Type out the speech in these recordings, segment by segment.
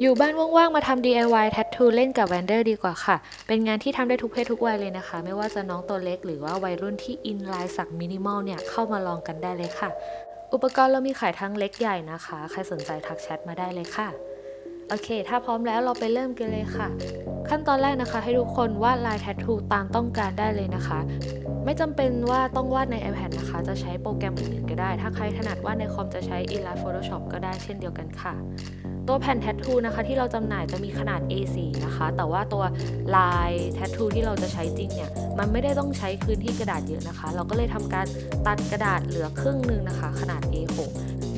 อยู่บ้านว่างๆ มาทำ DIY Tattoo เล่นกับแวนเดอร์ดีกว่าค่ะ เป็นงานที่ทำได้ทุกเพศทุกวัยเลยนะคะ ไม่ว่าจะน้องตัวเล็กหรือว่าวัยรุ่นที่อินลายสักมินิมอลเนี่ย เข้ามาลองกันได้เลยค่ะ อุปกรณ์เรามีขายทั้งเล็กใหญ่นะคะ ใครสนใจทักแชทมาได้เลยค่ะ โอเค ถ้าพร้อมแล้วเราไปเริ่มกันเลยค่ะ ขั้นตอนแรกนะคะ ให้ทุกคนวาดลายแท t ทูตามต้องการได้เลยนะคะ ไม่จำเป็นว่าต้องวาดใน iPad นะคะ จะใช้โปรแกรมอื่นๆก็ได้ ถ้าใครถนัดวาดในคอมจะใช้ Illustrator Photoshop ก็ได้เช่นเดียวกันค่ะ ตัวแผ่นแท t ทูนะคะที่เราจำหน่ายจะมีขนาด A4 นะคะ แต่ว่าตัวลายแท t ทูที่เราจะใช้จริงเนี่ย มันไม่ได้ต้องใช้พื้นที่กระดาษเยอะนะคะ เราก็เลยทำการตัดกระดาษเหลือครึ่งหนึ่งนะคะ ขนาด A6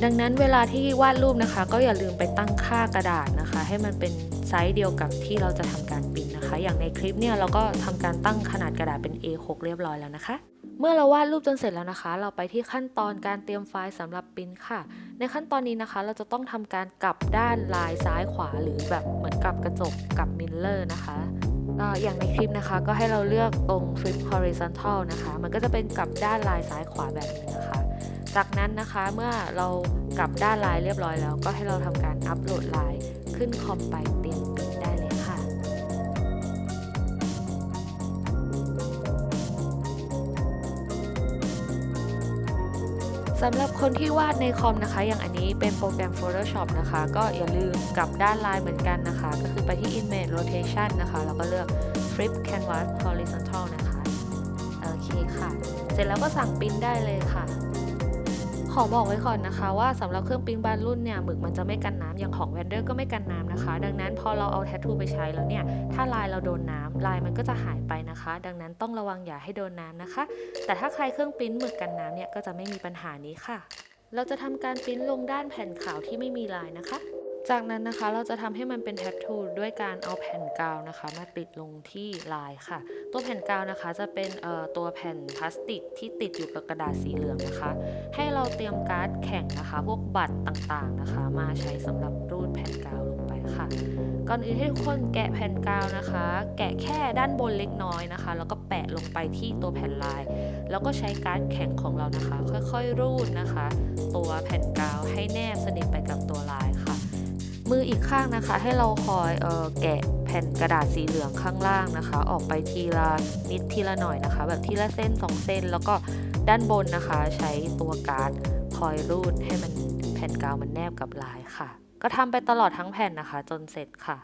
ดังนั้นเวลาที่วาดรูปนะคะ ก็อย่าลืมไปตั้งค่ากระดาษนะคะ ให้มันเป็นไซส์เดียวกับที่เราจะทำการปิ้นนะคะ อย่างในคลิปเนี่ยเราก็ทำการตั้งขนาดกระดาษเป็น A6 เรียบร้อยแล้วนะคะ เมื่อเราวาดรูปจนเสร็จแล้วนะคะ เราไปที่ขั้นตอนการเตรียมไฟล์สำหรับปิ้นค่ะ ในขั้นตอนนี้นะคะ เราจะต้องทำการกลับด้านลายซ้ายขวาหรือแบบเหมือนกับกระจกกับมิลเลอร์นะคะอย่างในคลิปนะคะก็ให้เราเลือกตรง flip horizontal นะคะ มันก็จะเป็นกลับด้านลายซ้ายขวาแบบนี้นะคะ จากนั้นนะคะเมื่อเรากลับด้านลายเรียบร้อยแล้ว ก็ให้เราทำการอัปโหลดลายขึ้นคอมไปเตรียมปริ้นได้เลยค่ะสำหรับคนที่วาดในคอมนะคะ อย่างอันนี้เป็นโปรแกรม Photoshop นะคะ ก็อย่าลืมกลับด้านลายเหมือนกันนะคะ ก็คือไปที่ Image Rotation นะคะ แล้วก็เลือก Flip Canvas Horizontal นะคะ โอเคค่ะ เสร็จแล้วก็สั่งปริ้นได้เลยค่ะ ขอบอกไว้ก่อนนะคะ ว่าสำหรับเครื่องปริ้งบานรุ่นเนี่ยหมึกมันจะไม่กันน้ำอย่างของแวนเดอร์ก็ไม่กันน้ำนะคะ ดังนั้นพอเราเอาแททูไปใช้แล้วเนี่ย ถ้าลายเราโดนน้ำลายมันก็จะหายไปนะคะ ดังนั้นต้องระวังอย่าให้โดนน้ำนะคะ แต่ถ้าใครเครื่องปริ้นหมึกกันน้ำเนี่ยก็จะไม่มีปัญหานี้ค่ะ เราจะทำการปริ้นลงด้านแผ่นขาวที่ไม่มีลายนะคะ จากนั้นนะคะเราจะทำให้มันเป็นแท t ทูด้วยการเอาแผ่นกาวนะคะ มาติดลงที่ลายค่ะ ตัวแผ่นกาวนะคะจะเป็นตัวแผ่นพลาสติกที่ติดอยู่กับกระดาษสีเหลืองนะคะ ให้เราเตรียมการ์ดแข็งนะคะ พวกบัตรต่างๆนะคะ มาใช้สำหรับรูดแผ่นกาวลงไปค่ะ ก่อนอื่นให้ทุกคนแกะแผ่นกาวนะคะ แกะแค่ด้านบนเล็กน้อยนะคะ แล้วก็แปะลงไปที่ตัวแผ่นลาย แล้วก็ใช้การ์ดแข็งของเรานะคะ ค่อยๆรูดนะคะ ตัวแผ่นกาวให้แนบสนิทไปกับตัว มืออีกข้างนะคะ ให้เราคอยเออแกะแผ่นกระดาษสีเหลืองข้างล่างนะคะ ออกไปทีละนิดทีละหน่อยนะคะ แบบทีละเส้นสองเส้น แล้วก็ด้านบนนะคะ ใช้ตัวการ์ดคอยรูดให้มันแผ่นกาวมันแนบกับลายค่ะ ก็ทำไปตลอดทั้งแผ่นนะคะ จนเสร็จค่ะ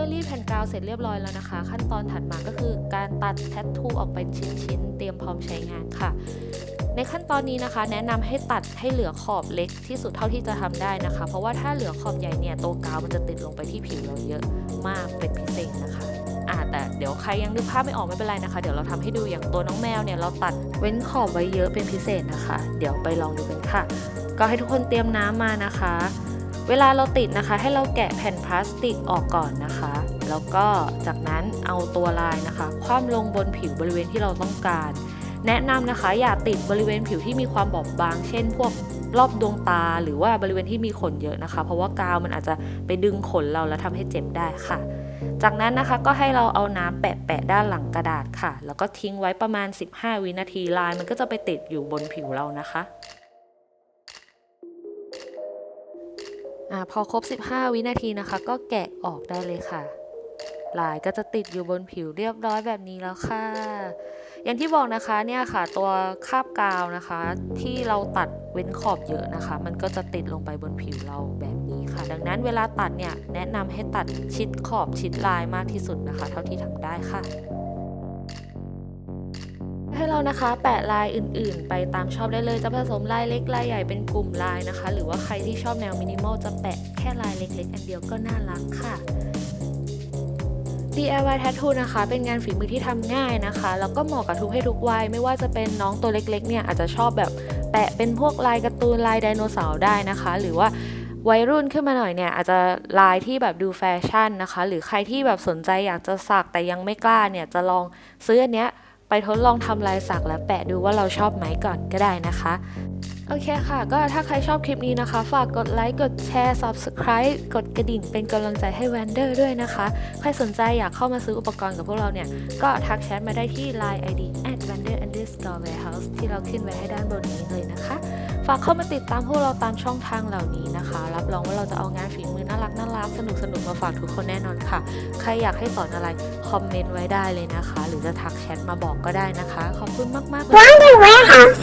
มื่อรีดแผ่นกาวเสร็จเรียบร้อยแล้วนะคะ ขั้นตอนถัดมาก็คือการตัดแททูออกเป็นชิ้นๆ เตรียมพร้อมใช้งานค่ะ ในขั้นตอนนี้นะคะ แนะนำให้ตัดให้เหลือขอบเล็กที่สุดเท่าที่จะทำได้นะคะ เพราะว่าถ้าเหลือขอบใหญ่เนี่ยตัวกาวมันจะติดลงไปที่ผิวเราเยอะมากเป็นพิเศษนะคะอ่าแต่เดี๋ยวใครยังนึกภาพไม่ออกไม่เป็นไรนะคะ เดี๋ยวเราทำให้ดูอย่างตัวน้องแมวเนี่ยเราตัดเว้นขอบไว้เยอะเป็นพิเศษนะคะ เดี๋ยวไปลองดูกันค่ะ ก็ให้ทุกคนเตรียมน้ำมานะคะ เวลาเราติดนะคะ ให้เราแกะแผ่นพลาสติกออกก่อนนะคะ แล้วก็จากนั้นเอาตัวลายนะคะ คว่ำลงบนผิวบริเวณที่เราต้องการ แนะนำนะคะ อย่าติดบริเวณผิวที่มีความบอบบาง เช่น พวกรอบดวงตาหรือว่าบริเวณที่มีขนเยอะนะคะ เพราะว่ากาวมันอาจจะไปดึงขนเราแล้วทำให้เจ็บได้ค่ะ จากนั้นนะคะก็ให้เราเอาน้ำแปะๆด้านหลังกระดาษค่ะ แล้วก็ทิ้งไว้ประมาณ 15 วินาทีลายมันก็จะไปติดอยู่บนผิวเรานะคะ อพอครบ 15 วินาทีนะคะ ก็แกะออกได้เลยค่ะ ลายก็จะติดอยู่บนผิวเรียบร้อยแบบนี้แล้วค่ะ อย่างที่บอกนะคะเนี่ยค่ะ ตัวคาบกาวนะคะ ที่เราตัดเว้นขอบเยอะนะคะ มันก็จะติดลงไปบนผิวเราแบบนี้ค่ะ ดังนั้นเวลาตัดเนี่ยแนะนำให้ตัดชิดขอบชิดลายมากที่สุดนะคะ เท่าที่ทำได้ค่ะ ให้เรานะคะ แปะลายอื่นๆ ไปตามชอบได้เลย จะผสมลายเล็กลายใหญ่เป็นกลุ่มลายนะคะ หรือว่าใครที่ชอบแนวมินิมอลจะแปะแค่ลายเล็กๆ อันเดียวก็น่ารักค่ะ DIY Tattoo นะคะ เป็นงานฝีมือที่ทำง่ายนะคะ แล้วก็เหมาะกับทุกเพศทุกวัย ไม่ว่าจะเป็นน้องตัวเล็กๆ เนี่ยอาจจะชอบแบบแปะเป็นพวกลายการ์ตูนลายไดโนเสาร์ได้นะคะ หรือว่าวัยรุ่นขึ้นมาหน่อยเนี่ยอาจจะลายที่แบบดูแฟชั่นนะคะ หรือใครที่แบบสนใจอยากจะสักแต่ยังไม่กล้าเนี่ยจะลองซื้ออันเนี้ย ไปทดลองทำลายสักและแปะดูว่าเราชอบไหมก่อนก็ได้นะคะ โอเคค่ะ ก็ถ้าใครชอบคลิปนี้นะคะ ฝากกดไลค์ กดแชร์ subscribe กดกระดิ่ง เป็นกำลังใจให้วานเดอร์ด้วยนะคะ ใครสนใจอยากเข้ามาซื้ออุปกรณ์กับพวกเราเนี่ย ก็ทักแชทมาได้ที่ line ID at wander Store Warehouse ที่เราขึ้นไว้ให้ด้านบนนี้เลยนะคะ ฝากเข้ามาติดตามพวกเราตามช่องทางเหล่านี้นะคะ รับรองว่าเราจะเอางานฝีมือน่ารักน่ารักสนุกสนุกมาฝากทุกคนแน่นอนค่ะ ใครอยากให้สอนอะไร คอมเมนต์ไว้ได้เลยนะคะ หรือจะทักแชทมาบอกก็ได้นะคะ ขอบคุณมากๆเลย Wonder Warehouse